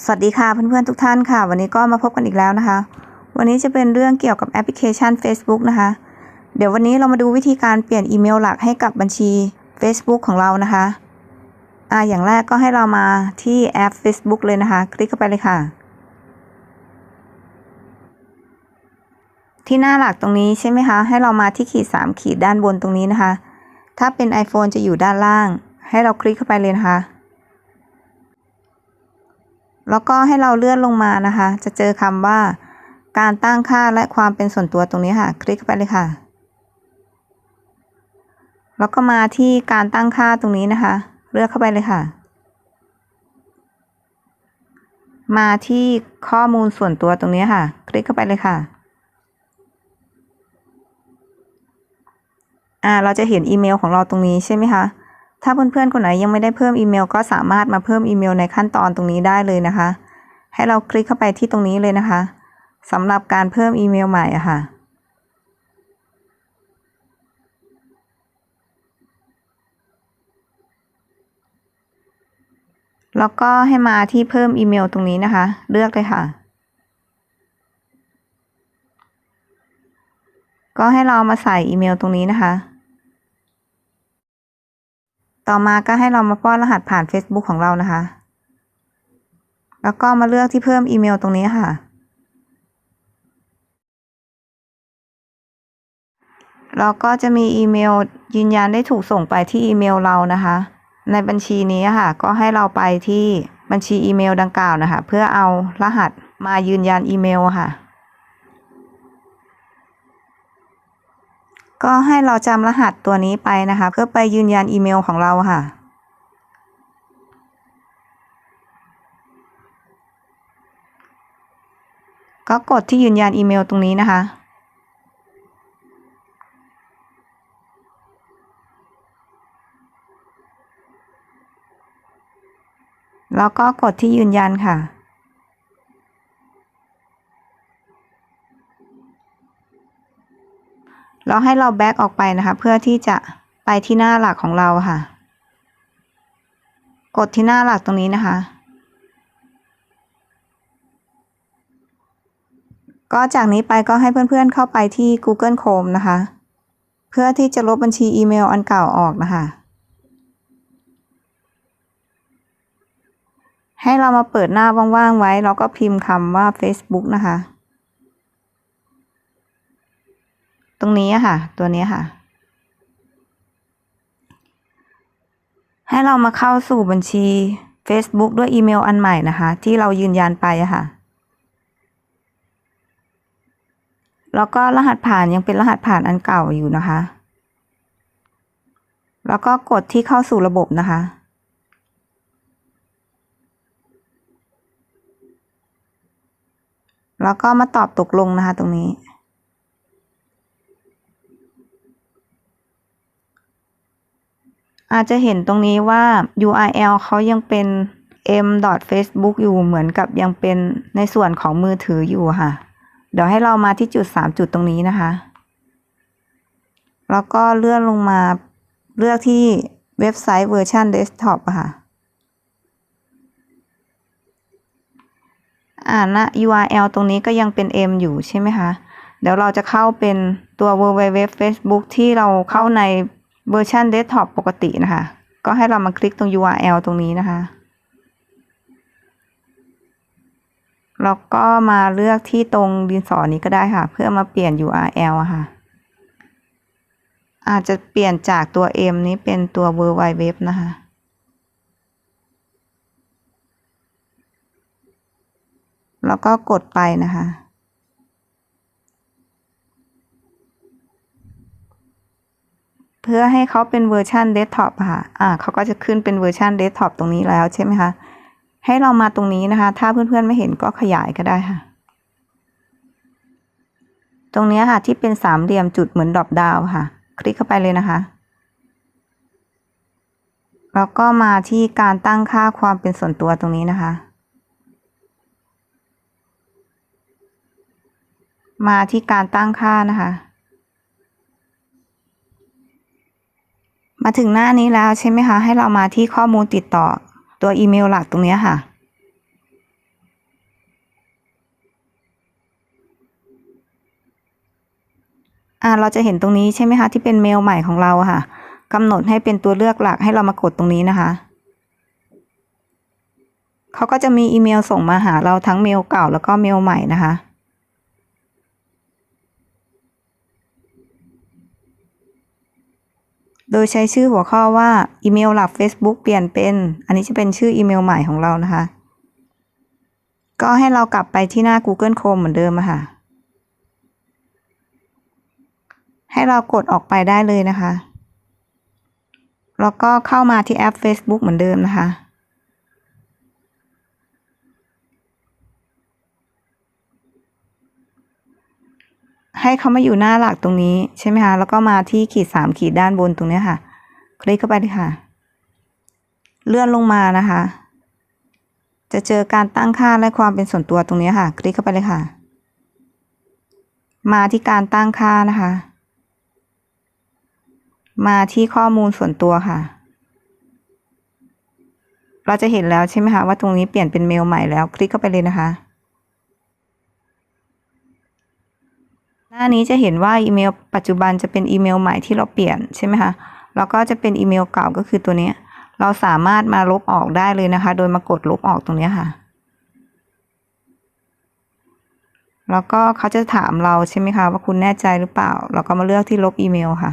สวัสดีค่ะเพื่อนๆทุกท่านค่ะ วันนี้ก็มาพบกันอีกแล้วนะคะ วันนี้จะเป็นเรื่องเกี่ยวกับแอปพลิเคชัน Facebook นะคะ เดี๋ยววันนี้เรามาดูวิธีการเปลี่ยนอีเมลหลักให้กับบัญชี Facebook ของเรานะคะอ่าอย่างแรกก็ให้เรามาที่แอป Facebook เลยนะคะ คลิกเข้าไปเลยค่ะ ที่หน้าหลักตรงนี้ใช่ไหมคะ ให้เรามาที่ขีด 3 ขีดด้านบนตรงนี้นะคะ ถ้าเป็น iPhone จะอยู่ด้านล่าง ให้เราคลิกเข้าไปเลยนะคะ แล้วก็ให้เราเลื่อนลงมานะคะ จะเจอคำว่า การตั้งค่าและความเป็นส่วนตัวตรงนี้ค่ะ คลิกเข้าไปเลยค่ะ แล้วก็มาที่การตั้งค่าตรงนี้นะคะ เลือกเข้าไปเลยค่ะ มาที่ข้อมูลส่วนตัวตรงนี้ค่ะ คลิกเข้าไปเลยค่ะอ่าเราจะเห็นอีเมลของเราตรงนี้ใช่ไหมคะ ถ้าเพื่อนๆคนไหนยังไม่ได้เพิ่มอีเมล ก็สามารถมาเพิ่มอีเมลในขั้นตอนตรงนี้ได้เลยนะคะ ให้เราคลิกเข้าไปที่ตรงนี้เลยนะคะสำหรับการเพิ่มอีเมลใหม่อะค่ะแล้วก็ให้มาที่เพิ่มอีเมลตรงนี้นะคะ เลือกเลยค่ะ ก็ให้เรามาใส่อีเมลตรงนี้นะคะ ต่อมาก็ให้เรามาป้อนรหัสผ่าน Facebook ของเรานะคะ แล้วก็มาเลือกที่เพิ่มอีเมลตรงนี้ค่ะ เราก็จะมีอีเมลยืนยันได้ถูกส่งไปที่อีเมลเรานะคะ ในบัญชีนี้ค่ะ ก็ให้เราไปที่บัญชีอีเมลดังกล่าวนะคะ เพื่อเอารหัสมายืนยันอีเมลค่ะ ก็ให้เราจำรหัสตัวนี้ไปนะคะ เพื่อไปยืนยันอีเมลของเราค่ะ ก็กดที่ยืนยันอีเมลตรงนี้นะคะแล้วก็กดที่ยืนยันค่ะ แล้วให้เราแบ็กออกไปนะคะ เพื่อที่จะไปที่หน้าหลักของเราค่ะ กดที่หน้าหลักตรงนี้นะคะ ก็จากนี้ไปก็ให้เพื่อนๆเข้าไปที่ Google Chrome นะคะ เพื่อที่จะลบบัญชีอีเมลอันเก่าออกนะคะ ให้เรามาเปิดหน้าว่างๆไว้ แล้วก็พิมพ์คำว่า Facebook นะคะ ตรงนี้ค่ะ ตัวนี้ค่ะ ให้เรามาเข้าสู่บัญชี Facebook ด้วยอีเมลอันใหม่นะคะ ที่เรายืนยันไปค่ะ แล้วก็รหัสผ่านยังเป็นรหัสผ่านอันเก่าอยู่นะคะ แล้วก็กดที่เข้าสู่ระบบนะคะแล้วก็มาตอบตกลงนะคะตรงนี้ อาจจะเห็นตรงนี้ว่า URL เขายังเป็น m.facebook อยู่เหมือนกับยังเป็นในส่วนของมือถืออยู่ค่ะ เดี๋ยวให้เรามาที่จุด 3 จุดตรงนี้นะคะ แล้วก็เลื่อนลงมาเลือกที่เว็บไซต์เวอร์ชันเดสก์ท็อปค่ะ อ่านะ URL ตรงนี้ก็ยังเป็น M อยู่ใช่ไหมคะ เดี๋ยวเราจะเข้าเป็นตัว www Facebook ที่เราเข้าใน เวอร์ชันเดสก์ท็อปปกตินะคะ ก็ให้เรามาคลิกตรง URL ตรงนี้นะคะ แล้วก็มาเลือกที่ตรงดินสอนี้ก็ได้ค่ะ เพื่อมาเปลี่ยน URL อะค่ะ อาจจะเปลี่ยนจากตัว M นี้เป็นตัว w w w นะคะแล้วก็กดไปนะคะ เพื่อให้เขาเป็นเวอร์ชันเดสก์ท็อปค่ะ อ่าเขาก็จะขึ้นเป็นเวอร์ชันเดสก์ท็อปตรงนี้แล้วใช่ไหมคะ ให้เรามาตรงนี้นะคะ ถ้าเพื่อนๆไม่เห็นก็ขยายก็ได้ค่ะ ตรงนี้ค่ะที่เป็นสามเหลี่ยมจุดเหมือนดอปดาวค่ะ คลิกเข้าไปเลยนะคะแล้วก็มาที่การตั้งค่าความเป็นส่วนตัวตรงนี้นะคะ มาที่การตั้งค่านะคะ มาถึงหน้านี้แล้วใช่ไหมคะ ให้เรามาที่ข้อมูลติดต่อตัวอีเมลหลักตรงนี้ค่ะ อ่าเราจะเห็นตรงนี้ใช่ไหมคะ ที่เป็นเมลใหม่ของเราค่ะกำหนดให้เป็นตัวเลือกหลักให้เรามากดตรงนี้นะคะเขาก็จะมีอีเมลส่งมาหาเราทั้งเมลเก่าแล้วก็เมลใหม่นะคะ โดยใช้ชื่อหัวข้อว่าอีเมลหลัก Facebook เปลี่ยนเป็น อันนี้จะเป็นชื่ออีเมลใหม่ของเรานะคะ ก็ให้เรากลับไปที่หน้า Google Chrome เหมือนเดิมค่ะ ให้เรากดออกไปได้เลยนะคะ แล้วก็เข้ามาที่แอป Facebook เหมือนเดิมนะคะ ให้เขามาอยู่หน้าหลักตรงนี้ใช่ไหมคะ แล้วก็มาที่ขีดสามขีดด้านบนตรงนี้ค่ะ คลิกเข้าไปเลยค่ะ เลื่อนลงมานะคะ จะเจอการตั้งค่าและความเป็นส่วนตัวตรงนี้ค่ะ คลิกเข้าไปเลยค่ะ มาที่การตั้งค่านะคะ มาที่ข้อมูลส่วนตัวค่ะ เราจะเห็นแล้วใช่ไหมคะว่าตรงนี้เปลี่ยนเป็นเมลใหม่แล้ว คลิกเข้าไปเลยนะคะ หน้านี้จะเห็นว่าอีเมลปัจจุบันจะเป็นอีเมลใหม่ที่เราเปลี่ยนใช่ไหมคะ แล้วก็จะเป็นอีเมลเก่าก็คือตัวนี้ เราสามารถมาลบออกได้เลยนะคะ โดยมากดลบออกตรงนี้ค่ะ แล้วก็เขาจะถามเราใช่ไหมคะว่าคุณแน่ใจหรือเปล่า เราก็มาเลือกที่ลบอีเมลค่ะ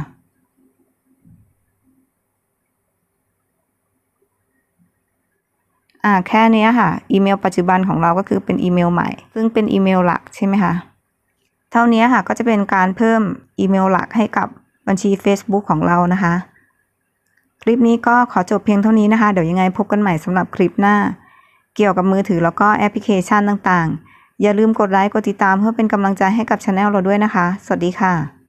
อ่าแค่นี้ค่ะ อีเมลปัจจุบันของเราก็คือเป็นอีเมลใหม่ ซึ่งเป็นอีเมลหลักใช่ไหมคะ เท่านี้ค่ะก็จะเป็นการเพิ่มอีเมลหลักให้กับบัญชี Facebook ของเรานะคะ คลิปนี้ก็ขอจบเพียงเท่านี้นะคะ เดี๋ยวยังไงพบกันใหม่สำหรับคลิปหน้า เกี่ยวกับมือถือแล้วก็แอปพลิเคชันต่างๆ อย่าลืมกดไลค์กดติดตามเพื่อเป็นกำลังใจให้กับช anel เราด้วยนะคะ สวัสดีค่ะ